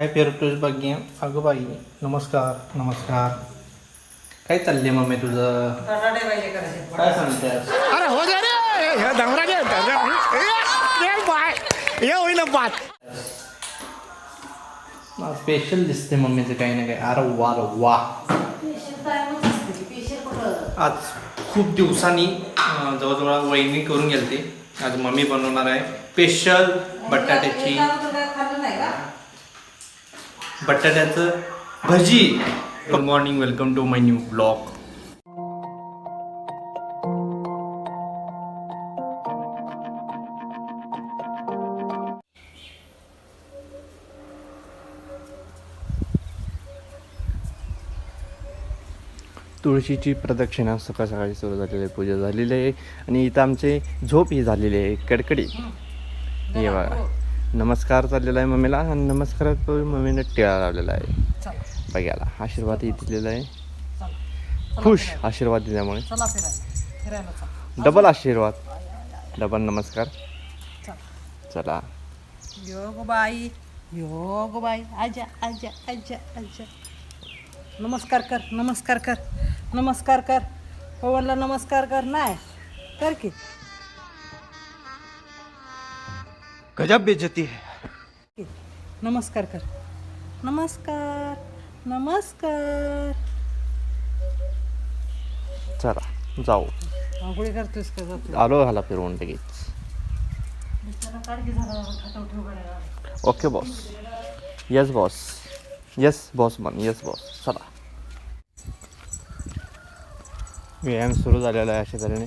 काय फिरतोस बघी अगं बाई नमस्कार नमस्कार. काय चाललंय मम्मी तुझं? काय सांगतेस? अरे हो रे. हे बाय. होईल बात स्पेशल दिसते मम्मीचं काही ना काही. अरे वा रे वा. आज खूप दिवसांनी अं, जवळजवळ वहिनी करून गेलते. आज मम्मी बनवणार आहे स्पेशल बटाट्याची अगोदर काय खाल्लं नाही का बटाट्याचं भजी good morning welcome to my new blog तुळशीची प्रदक्षिणा सकाळ सकाळी सुरू झालेली आहे. पूजा झालेली आहे. आणि इथं आमचे झोप ही झालेली आहे. कडकडी. हे बघा. नमस्कार चाललेला आहे मम्मीला आणि नमस्कारात मम्मीने टिळा लावलेला आहे. बघायला आशीर्वादही दिलेला आहे. खुश आशीर्वाद दिल्यामुळे. डबल आशीर्वाद. डबल नमस्कार. चला. चला. यो go by yo go by आजा आजा आजा आजा. नमस्कार कर नमस्कार कर नमस्कार कर. पवनला नमस्कार कर. नाही कर की. गजब बेइज्जती है. नमस्कार कर। नमस्कार नमस्कार। चला जाऊ. आंघोळी करतोस का? जातो आलो ह्याला फिरवून लगेच. Okay boss yes boss yes boss मन येस बॉस चला. व्यायाम सुरू झालेला आहे अशा तऱ्हेने.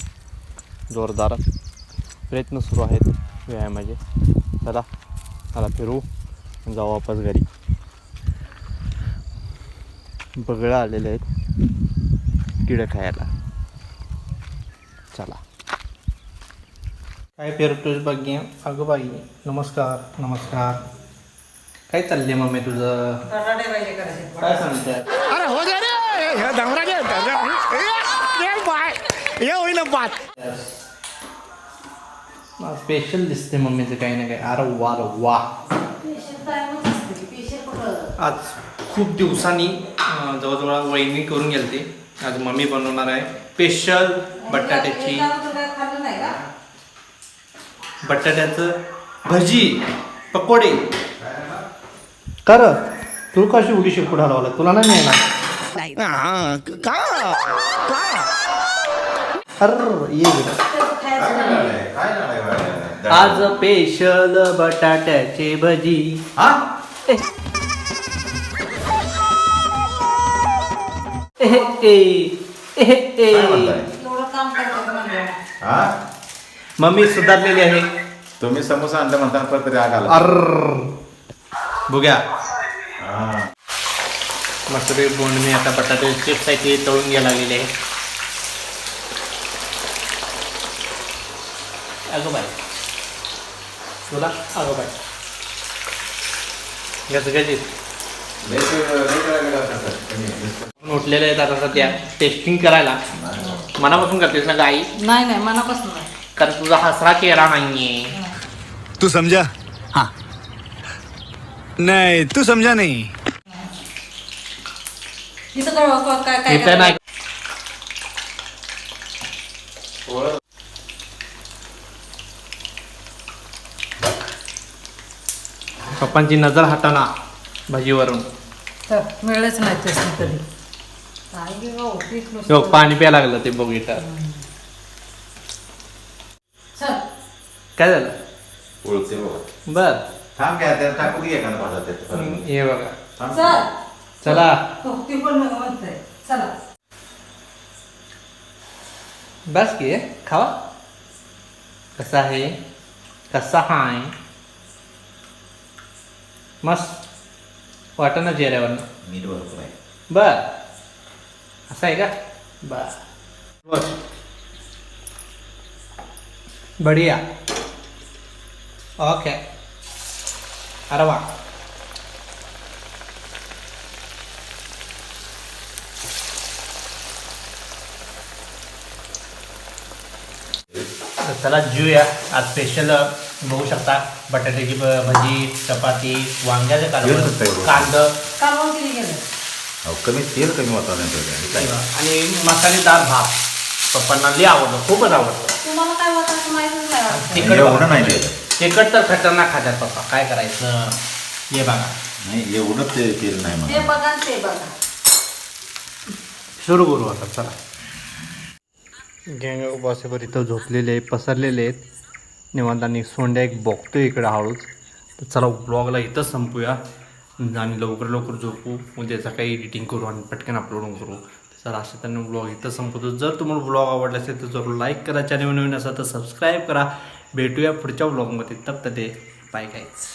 जोरदार. प्रयत्न सुरू आहेत. व्यायामाचे चला मला फिरू. आणि जाऊ वापस घरी. बगळं आलेले आहेत. किडं खायला. चला. काय फिरतोस बघी अगं बाई नमस्कार नमस्कार. काय चाललंय मम्मी तुझं? काय सांगतेस अरे हो रे. हे होईल बात. स्पेशल दिसते मम्मीचं काही ना काही. अरे वा रे वा. आज खूप दिवसांनी जवळजवळ वहिनी करून गेलते. आज मम्मी बनवणार आहे स्पेशल बटाट्याची. बटाट्याचं भजी पकोडे. कर तू कशी उडी शिकू लावला तुला नाही मिळणार. हाँ का? ये. आज स्पेशल बटाट्याचे भजी. हा? मम्मी सुधारलेली आहे. तुम्ही समोसा आणलं म्हणताना परत तरी आग आला. अर. बघ्या. हा. मसुरी बोंडणी आता बटाटे चिप्स आहे ते तळून घ्यायला लागलेले आहे. सर. कमी आहे. उठलेले आहेत आता सध्या टेस्टिंग करायला मनापासून करतेस ना गाई नाही नाही मनापासून नाही कारण तुझा हसरा चेहरा नाहीये तू समझा हाँ नहीं तू समझा नहीं इथं काय काय काय इथं नाही पप्पांची नजर हटाना भाजीवरून. तर मिळेच नाही कधी. हो पाणी प्यायला लागलं ते बघ इथं. चल. काय झालं? ओळखते बघा. बर. थांब काय त्याला टाकू दे एखादा भाजा त्यात परत. हे बघा. थांब. चल. चला. हो, ती पण म्हणते. चला. बस की खावा. कसा आहे? कसा हाय? मस्त. वाटत ना चेहऱ्यावर मीठ भरपूर आहे. बर. असं आहे का? बर. बस. बढिया. ओके. अरे वा. चला जीवया. आज स्पेशल बघू शकता. बटाट्याची भजी चपाती वांग्याचं कालवण? कांदा. कालवण किती गेलं. अहो, कमी तेल कमी वातावरण आणि मसालेदार भात. पप्पांना लई आवडतं खूपच आवडतं तुम्हाला काय वाटायचं माहितीच नाही वाटतं? तिखट एवढं. नाही द्यायचं तिखट तर खतरनाक खातात पप्पा. काय करायचं? ये बघा. नाही एवढं ते तेल नाही ते म्हणा बघा आणि ते बघा. सुरू करू आता चला. गँग बॉसेवर इथं झोपलेले आहे पसरलेले आहेत. निवांत आणि सोंड्या एक बघतो इकडं हळूच. तर चला ब्लॉगला इथंच संपूया. आणि लवकर लवकर झोपू. उद्या सकाळी एडिटिंग करू आणि पटकन अपलोड करू. तर असं त्यांनी ब्लॉग इथं संपवतो. जर तुम्हाला ब्लॉग आवडला असेल तर जरूर लाईक करा. चॅनल नवीन असा तर सबस्क्राईब करा. भेटूया पुढच्या ब्लॉगमध्ये तब ते बाय गाईज